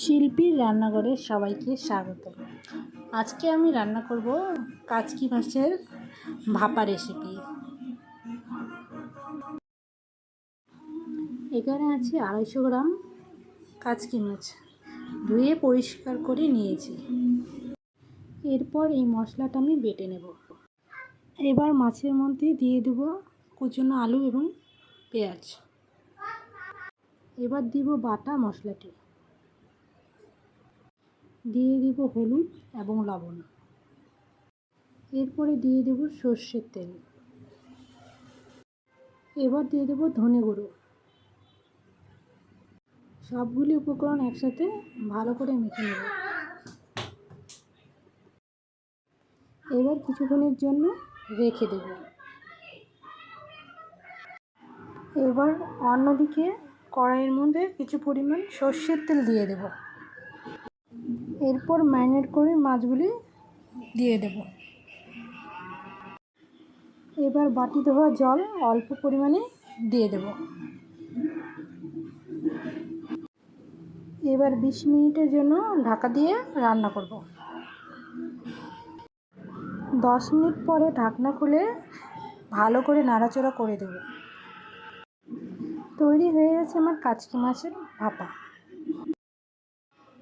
শিল্পীর রান্নাঘরে সবাইকে স্বাগত। আজকে আমি রান্না করব কাচকি মাছের ভাপা রেসিপি এখানে আছে আড়াইশো গ্রাম কাচকি মাছ। ধুয়ে পরিষ্কার করে নিয়েছি। এরপর এই মশলাটা আমি বেটে নেব। এবার মাছের মধ্যে দিয়ে দেব কুচনো আলু এবং পেঁয়াজ। এবার দিব বাটা মশলাটি। দিয়ে দিব হলুদ এবং লবণ। এরপরে দিয়ে দেব সর্ষের তেল। এবার দিয়ে দেব ধনে গুঁড়ো। সবগুলি উপকরণ একসাথে ভালো করে মেখে নেব। এবার কিছুক্ষণের জন্য রেখে দেব। এবার অন্যদিকে কড়াইয়ের মধ্যে কিছু পরিমাণ সর্ষের তেল দিয়ে দেব। এরপর ম্যারিনেট করে মাছগুলি দিয়ে দেব। এবার বাটি ধোয়া জল অল্প পরিমাণে দিয়ে দেব। এবার বিশ মিনিটের জন্য ঢাকা দিয়ে রান্না করব। দশ মিনিট পরে ঢাকনা খুলে ভালো করে নাড়াচাড়া করে দেব। তৈরি হয়ে গেছে আমার কাচকি মাছের ভাপা।